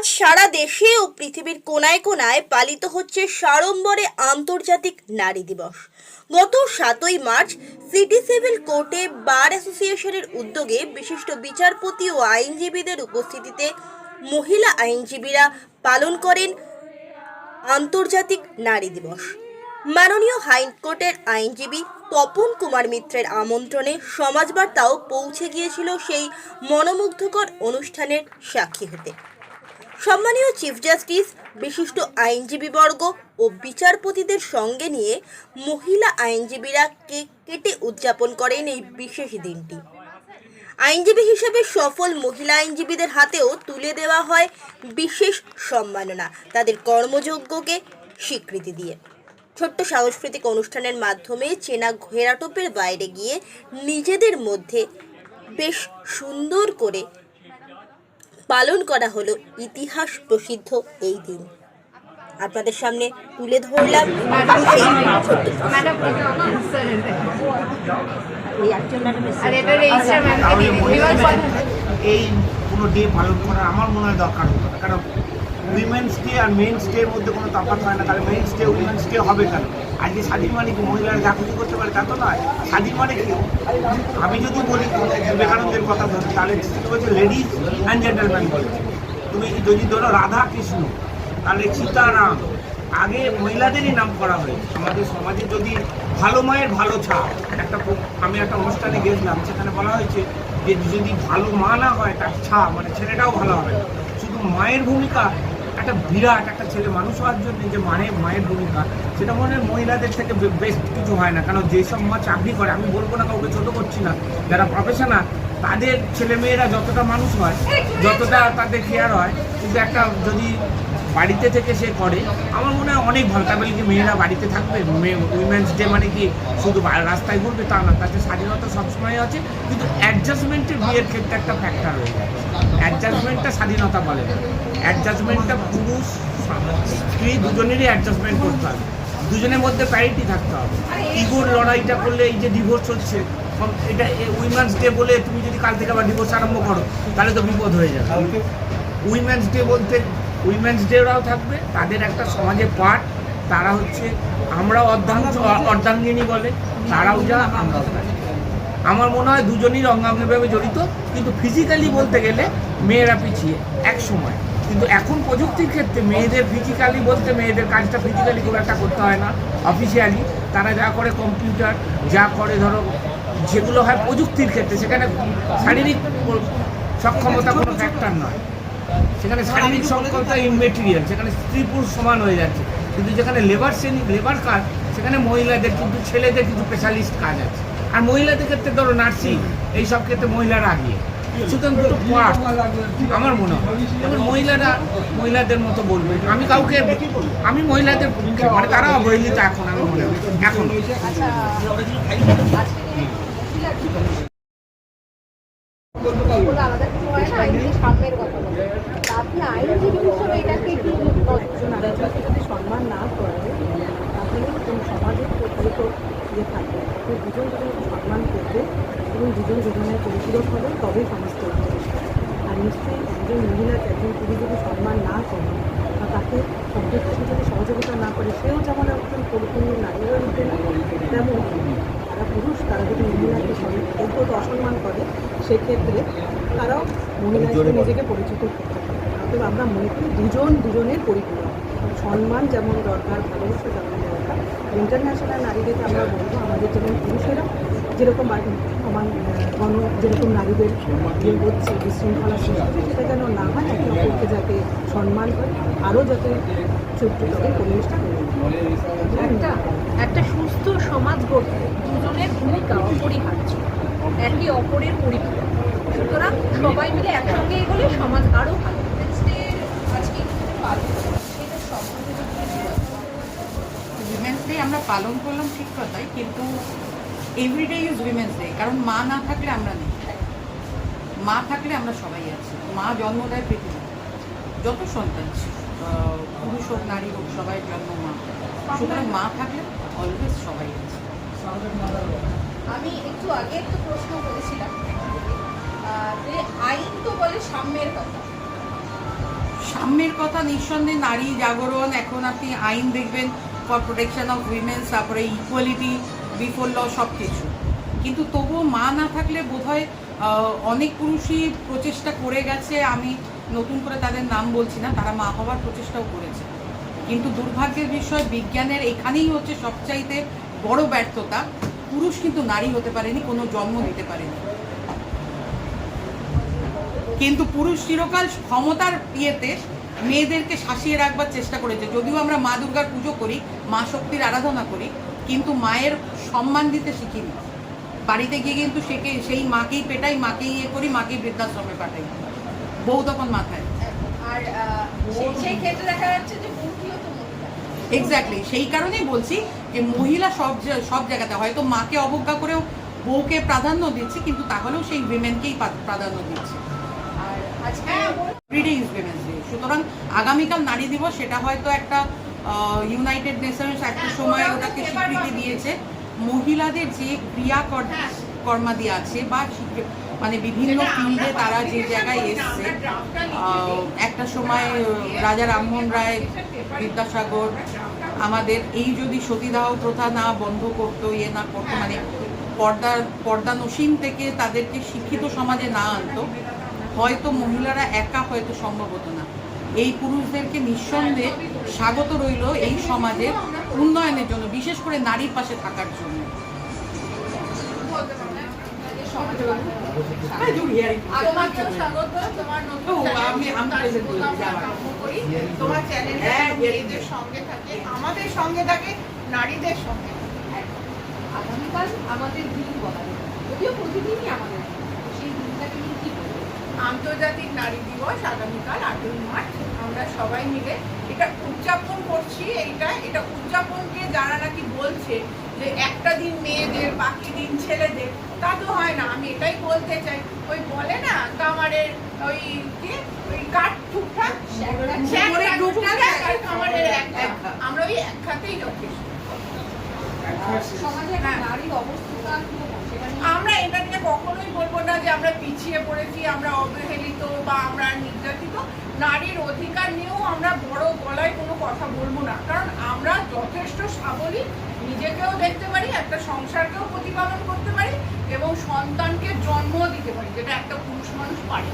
আজ সারা দেশে ও পৃথিবীর কোনায় কোনায় পালিত হচ্ছে সাড়ম্বরে আন্তর্জাতিক নারী দিবস। গত সাতই মার্চ সিটি সিভিল কোর্টে বার অ্যাসোসিয়েশনের উদ্যোগে বিশিষ্ট বিচারপতি ও আইনজীবীদের উপস্থিতিতে মহিলা আইনজীবীরা পালন করেন আন্তর্জাতিক নারী দিবস। মাননীয় হাইকোর্টের আইনজীবী তপন কুমার মিত্রের আমন্ত্রণে সমাজবার্তাও পৌঁছে গিয়েছিল সেই মনোমুগ্ধকর অনুষ্ঠানের সাক্ষী হতে। সম্মানীয় চিফ জাস্টিস বিশিষ্ট আইনজীবীবর্গ ও বিচারপতিদের সঙ্গে নিয়ে মহিলা আইনজীবীরা কেক কেটে উদযাপন করেন এই বিশেষ দিনটি। আইনজীবী হিসেবে সফল মহিলা আইনজীবীদের হাতেও তুলে দেওয়া হয় বিশেষ সম্মাননা, তাদের কর্মযোগ্যকে স্বীকৃতি দিয়ে। ছোট্ট সাংস্কৃতিক অনুষ্ঠানের মাধ্যমে চেনা ঘেরাটোপের বাইরে গিয়ে নিজেদের মধ্যে বেশ সুন্দর করে পালন করা হলো ইতিহাস প্রসিদ্ধ এই দিন। আপনাদের সামনে তুলে ধরলাম এই কোনো ডে পালন করা আমার মনে হয় দরকার হতো কারণ উইমেন্স ডে আর মেন্স ডে মধ্যে কোনো তফাৎ হয় না। তাহলে মেন্স ডে উইমেন্স ডে হবে কেন? আজকে স্বাধীন মানে কি? মহিলারা যা খুশি করতে পারে তা তো নয়। স্বাধীন মানে কি? আমি যদি বলি বিবেকানন্দের কথা ধরি তাহলে হচ্ছে লেডিজ অ্যান্ড জেন্টেলম্যান বলেছে তুমি যদি ধরো রাধা কৃষ্ণ তাহলে সীতারাম, আগে মহিলাদেরই নাম করা হয়েছে। আমাদের সমাজে যদি ভালো মায়ের ভালো ছাপ, একটা আমি একটা অনুষ্ঠানে গেছিলাম, সেখানে বলা হয়েছে যে যদি ভালো মা না হয়, তার ছাপ মানে ছেলেটাও ভালো হবে। শুধু মায়ের ভূমিকা একটা বিরাট একটা ছেলে। মানুষ হওয়ার জন্য যে মানে মায়ের ভূমিকা, সেটা মনে হয় মহিলাদের থেকে বেশ কিছু হয় না। কারণ যেসব মা চাকরি করে, আমি বলব না কাউকে ছোট করছি না। যারা প্রফেশনাল তাদের ছেলেমেয়েরা যতটা মানুষ হয়, যতটা তাদের কেয়ার হয়, কিন্তু একটা যদি বাড়িতে থেকে সে করে। আমার মনে হয় অনেক ভালো। তার কি মেয়েরা বাড়িতে থাকবে? উইমেন্স ডে মানে কি শুধু রাস্তায় ঘুরবে তা না। তাতে স্বাধীনতা সবসময় আছে কিন্তু অ্যাডজাস্টমেন্টের বিয়ের ক্ষেত্রে একটা ফ্যাক্টর রয়ে যায় অ্যাডজাস্টমেন্টটা স্বাধীনতা বলে না। অ্যাডজাস্টমেন্টটা পুরুষ স্ত্রী দুজনেরই অ্যাডজাস্টমেন্ট করতে হবে। দুজনের মধ্যে প্যারিটি থাকতে হবে। ইগোর লড়াইটা করলে এই যে ডিভোর্স হচ্ছে এটা উইমেন্স ডে বলে তুমি যদি কাল থেকে আবার ডিভোর্স আরম্ভ করো তাহলে তো বিপদ হয়ে যাবে। উইমেন্স ডে বলতে উইমেন্স ডেরাও থাকবে, তাদের একটা সমাজে পার্ট তারা হচ্ছে আমরা অর্ধাংশ অর্ধাঙ্গিনী বলে, তারাও যা, আমরাও আমার মনে হয় দুজনই অঙ্গাঙ্গিভাবে জড়িত, কিন্তু ফিজিক্যালি বলতে গেলে মেয়েরা পিছিয়ে, এক সময়। কিন্তু এখন প্রযুক্তির ক্ষেত্রে মেয়েদের ফিজিক্যালি বলতে মেয়েদের কাজটা ফিজিক্যালি খুব একটা করতে হয় না অফিসিয়ালি তারা যা করে কম্পিউটার যা করে ধরো, যেগুলো হয় প্রযুক্তির ক্ষেত্রে, সেখানে শারীরিক সক্ষমতা কোনো ফ্যাক্টর নয়। সেখানে শারীরিক সক্ষমতা ইমেটেরিয়াল সেখানে স্ত্রী পুরুষ সমান হয়ে যাচ্ছে। কিন্তু যেখানে লেবার শ্রেণি লেবার কাজ সেখানে মহিলাদের কিন্তু ছেলেদের কিন্তু স্পেশালিস্ট কাজ আছে। আর মহিলাদের ক্ষেত্রে ধরো নার্সিং এই সব ক্ষেত্রে মহিলারা আগিয়ে। সুতরাং দুটো পার্ট আমার মনে হয়। এবার মহিলারা মহিলাদের মতো বলবে। আমি কাউকে আমি মহিলাদের মানে তারা অবহেলিত এখন আমি মনে হয়। এখন। আলাদা কিছু হয় না সামনের কথা। বলে তা আপনি আইনজীবী হিসেবে এটাকে কি একজন যদি সম্মান না করে তাহলে কোনো সমাজের ইয়ে থাকবে দুজন দুজনকে সম্মান করবে এবং দুজন দুজনের পরিপূরক হবে তবেই আর নিশ্চয়ই একজন মহিলাকে একজন পুরুষ যদি সম্মান না করে বা তাকে যদি সহযোগিতা না করে সেও যেমন একজন পরিপূর্ণ নারী হয়ে উঠবে না তেমন তারা পুরুষ তারা যদি মহিলাকে অসম্মান করে সেক্ষেত্রে তারাও মহিলা নিজেকে পরিচিত করতে পারে অতএব আমরা মনে করি দুজন দুজনের পরিপূরক। সম্মান যেমন দরকার, ভালোবাসা যেমন দরকার। ইন্টারন্যাশনাল নারীদেরকে আমরা বলব, আমাদের যেমন পুরুষেরা যেরকম আমার গণ, যেরকম নারীদের ইয়ে হচ্ছে, বিশৃঙ্খলা সৃষ্টি সেটা যেন না হয়, একে অপরকে যাতে সম্মান করে, আরও যাতে চরিত্রভাবে পরিবেশটা গড়ে একটা একটা সুস্থ সমাজ গড়তে দুজনের ভূমিকা অপরিহার্য, একে অপরের পরিপূরক। সুতরাং সবাই মিলে একসঙ্গে এগোলে সমাজ আরও ভালো। উইমেন্স ডে আমরা পালন করলাম ঠিক কথাই, কিন্তু এভরিডে ইজ উইমেন্স ডে কারণ মা না থাকলে আমরা নেই। মা থাকলে আমরা সবাই আছি। মা জন্ম দেয় পৃথিবী যত সন্তান পুরুষ হোক, নারী হোক, সবাই জন্ম মা। সুতরাং মা থাকলে অলওয়েজ সবাই আছে। আমি একটু আগে একটা প্রশ্ন করেছিলাম যে আইন তো বলে সাম্যের কথা। সাম্যের কথা নিঃসন্দেহে নারী জাগরণ, এখন আপনি আইন দেখবেন ফর প্রোটেকশন অফ উইমেন্স তারপরে ইকুয়ালিটি বিফোর ল সব কিছু কিন্তু তবুও মা না থাকলে বোধহয় অনেক পুরুষই প্রচেষ্টা করে গেছে, আমি নতুন করে তাদের নাম বলছি না, তারা মা হওয়ার প্রচেষ্টাও করেছে। কিন্তু দুর্ভাগ্যের বিষয়, বিজ্ঞানের এখানেই হচ্ছে সবচাইতে বড় ব্যর্থতা, পুরুষ কিন্তু নারী হতে পারেনি, কোনো জন্ম দিতে পারেনি। কিন্তু পুরুষ চিরকাল ক্ষমতার ইয়েতে মেয়েদেরকে শাসিয়ে রাখবার চেষ্টা করেছে। যদিও আমরা মা দুর্গার পুজো করি মা শক্তির আরাধনা করি কিন্তু মায়ের সম্মান দিতে শিখিনি। বাড়িতে গিয়ে কিন্তু সেকে সেই মাকেই পেটাই মাকেই ইয়ে করি মাকেই বৃদ্ধাশ্রমে পাঠাই। বউ তখন মাথায়। আর সেই- ক্ষেত্রে দেখা যাচ্ছে যে এক্স্যাক্টলি সেই কারণেই বলছি যে মহিলা সব সব জায়গাতে হয়তো মাকে অবজ্ঞা করেও বউকে প্রাধান্য দিচ্ছে কিন্তু তাহলেও সেই উইমেনকেই প্রাধান্য দিচ্ছে। সুতরাং আগামীকাল নারী দিবস, সেটা হয়তো একটা ইউনাইটেড নেশনস একটা সময় ওটাকে স্বীকৃতি দিয়েছে। মহিলাদের যে ক্রিয়া কর- কর্মাদি আছে বা মানে বিভিন্ন ফিল্ডে তারা যে জায়গায় এসছে একটা সময় রাজা রামমোহন রায়, বিদ্যাসাগর, আমাদের এই যদি সতীদাহ প্রথা না বন্ধ করতো ইয়ে না করতো মানে পর্দা নসীম থেকে তাদেরকে শিক্ষিত সমাজে না আনতো হয়তো মহিলারা একা হয়তো সম্ভব হতো না। এই পুরুষদেরকে নিঃসন্দেহে স্বাগত রইল এই সমাজের উন্নয়নের জন্য বিশেষ করে নারীর পাশে থাকার জন্য। হ্যাঁ, যেন very মেয়েদের সঙ্গে থাকে আমাদের সঙ্গে থাকে নারীদের সঙ্গে আগামীকাল আমাদের দিন বলা যদিও প্রতিদিনই আমাদের দিনটাকে নিয়ে কি বলব আন্তর্জাতিক নারী দিবস আগামীকাল আটই মার্চ। আমরা সবাই মিলে এটা উদযাপন করছি এইটা এটা উদযাপনকে যারা নাকি বলছে যে একটা দিন মেয়েদের বাকি দিন ছেলেদের তা তো হয় না আমি এটাই বলতে চাই। ওই বলে না কামারের ওই কি? ওই কাঠ কামারের এক এক আমরা ওই এক খাতেই যথেষ্ট। সমাজে হ্যাঁ। নারীর অবস্থা আমরা এটা নিয়ে কখনোই বলব না যে আমরা পিছিয়ে পড়েছি, আমরা অবহেলিত বা আমরা নির্যাতিত। নারীর অধিকার নিয়েও আমরা বড় গলায় কোনো কথা বলব না। কারণ আমরা যথেষ্ট সাবলীল, নিজেকেও দেখতে পারি, একটা সংসারকেও প্রতিপালন করতে পারি এবং সন্তানকে জন্ম দিতে পারি, যেটা একটা পুরুষ মানুষ পারে।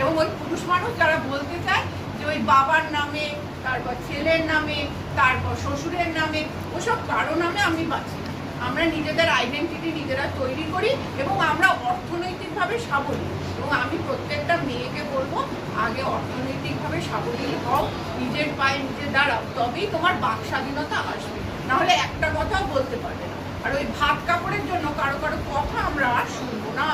এবং ওই পুরুষ মানুষ যারা বলতে চায় যে ওই বাবার নামে, তারপর ছেলের নামে, তারপর শ্বশুরের নামে, ওসব কারও নামে আমি বাঁচি আমরা নিজেদের আইডেন্টিটি নিজেরা তৈরি করি এবং আমরা অর্থনৈতিকভাবে সাবলীল এবং আমি প্রত্যেকটা মেয়েকে বলব, আগে অর্থনৈতিকভাবে সাবলীল হও, নিজের পায়ে নিজে দাঁড়াও, তবেই তোমার বাক স্বাধীনতা আসবে। নাহলে একটা কথাও বলতে পারবে না। আর ওই ভাত কাপড়ের জন্য কারও কারও কথা আমরা আর শুনব না।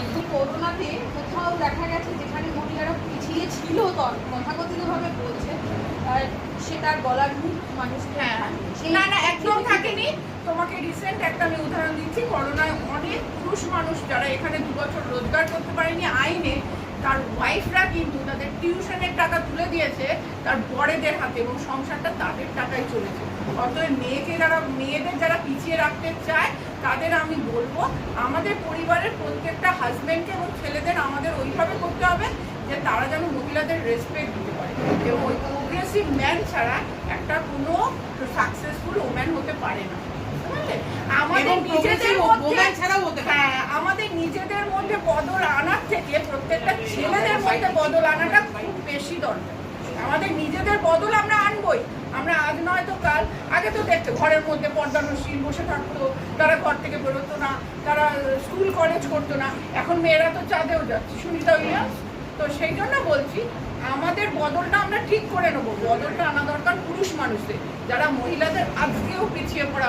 কিন্তু করোনাতে কোথাও দেখা গেছে যেখানে মহিলারা পিছিয়ে ছিল তখন তথাকথিতভাবে বলছে আর সেটার গলার মানুষ হ্যাঁ। না না একদম থাকেনি। তোমাকে রিসেন্ট একটা আমি উদাহরণ দিচ্ছি করোনায় অনেক পুরুষ মানুষ যারা এখানে দু বছর রোজগার করতে পারেনি আইনে তার ওয়াইফরা কিন্তু তাদের টিউশনের টাকা তুলে দিয়েছে তার বড়েদের হাতে এবং সংসারটা তাদের টাকায় চলেছে। অতএব মেয়েকে যারা মেয়েদের যারা পিছিয়ে রাখতে চায় তাদের আমি বলব আমাদের পরিবারের প্রত্যেকটা হাজব্যান্ডকে এবং ছেলেদের আমাদের ওইভাবে করতে হবে যে তারা যেন মহিলাদের রেসপেক্ট দিতে পারে। এবং ওই ম্যান ছাড়া একটা কোনো সাকসেসফুল ওম্যান হতে পারে না? আমাদের নিজেদের মধ্যে ছাড়াও হতে হ্যাঁ আমাদের নিজেদের মধ্যে বদল আনার থেকে প্রত্যেকটা ছেলেদের মধ্যে বদল আনাটা খুব বেশি দরকার। আমাদের নিজেদের বদল আমরা আনবই। আমরা আজ নয় তো কাল। আগে তো দেখতে ঘরের মধ্যে পর্দানশীল বসে থাকতো তারা ঘর থেকে বেরোতো না তারা স্কুল কলেজ করতো না। এখন মেয়েরা তো চাঁদেও যাচ্ছে। সুনিতা উইলিয়ামস? তো সেই জন্য বলছি আমাদের বদলটা আমরা ঠিক করে নেব। বদলটা আনা দরকার পুরুষ মানুষদের। যারা মহিলাদের আজকেও পিছিয়ে পড়া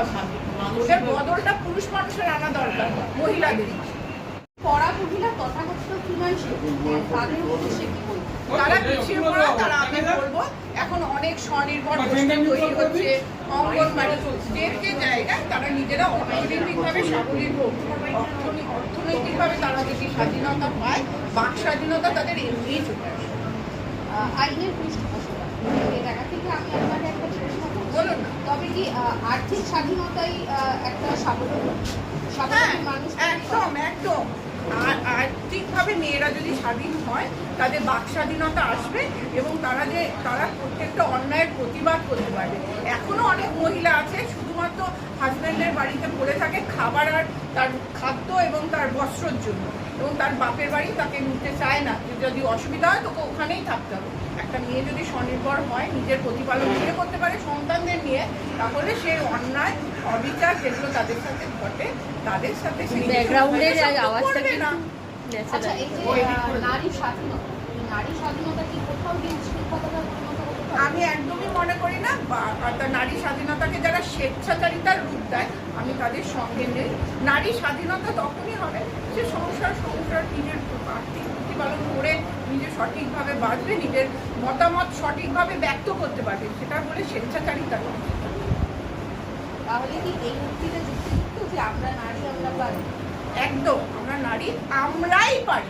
ওদের বদলটা পুরুষ মানুষের আনা দরকার মহিলাদের। পড়া মহিলা তথাকথিত ফিনান্সিয়াল তাদের উদ্দেশ্যে কি বলব? তারা পিছিয়ে পড়া তারা আমি বলব এখন অনেক স্বনির্ভর তৈরি হচ্ছে অঙ্গনবাড়ি যে যে জায়গায় তারা নিজেরা অর্থনৈতিকভাবে অর্থনৈতিকভাবে তারা যদি স্বাধীনতা পায় বাক স্বাধীনতা তাদের এমনিই চলে আসে। আহ, আইনের পৃষ্ঠপোষকতা। এই জায়গা থেকে আমি আপনাকে একটা প্রশ্ন বলুন। তবে কি আর্থিক স্বাধীনতাই একটা স্বাবলম্বী হ্যাঁ স্বাবলম্বী মানুষ একদম একদম। আর আর্থিকভাবে মেয়েরা যদি স্বাধীন হয় তাদের বাক স্বাধীনতা আসবে এবং তারা যে তারা প্রত্যেকটা অন্যায়ের প্রতিবাদ করতে পারবে। এখনও অনেক মহিলা আছে শুধুমাত্র হাজব্যান্ডের বাড়িতে পড়ে থাকে খাবার আর তার খাদ্য এবং তার বস্ত্রর জন্য। এবং তার বাপের বাড়ি তাকে নিতে চায় না। যদি অসুবিধা হয় তোকে ওখানেই থাকতে হবে। একটা মেয়ে যদি স্বনির্ভর হয় নিজের প্রতিপালন নিজে করতে পারে সন্তানদের নিয়ে তাহলে সেই অন্যায় অবিচার যেগুলো তাদের সাথে ঘটে তাদের সাথে সেই ব্যাকগ্রাউন্ডের সম্পর্ক না। আচ্ছা এই যে নারী স্বাধীনতা নারী স্বাধীনতা কি কোথাও গিয়ে আমি একদমই মনে করি না নারী স্বাধীনতাকে যারা স্বেচ্ছাচারিতার রূপ দেয় আমি তাদের সঙ্গে নেই। নারী স্বাধীনতা তখনই হবে যে সংসার সংসার নিজের আর্থিক প্রতিপালন করে নিজে সঠিকভাবে বাঁচবে নিজের মতামত সঠিকভাবে ব্যক্ত করতে পারবে। সেটা বলে স্বেচ্ছাচারিতা। তাহলে কি এই উক্তিতে যুক্তিযুক্ত যে আমরা নারী আমরা পারি? একদম আমরা নারী আমরাই পারি।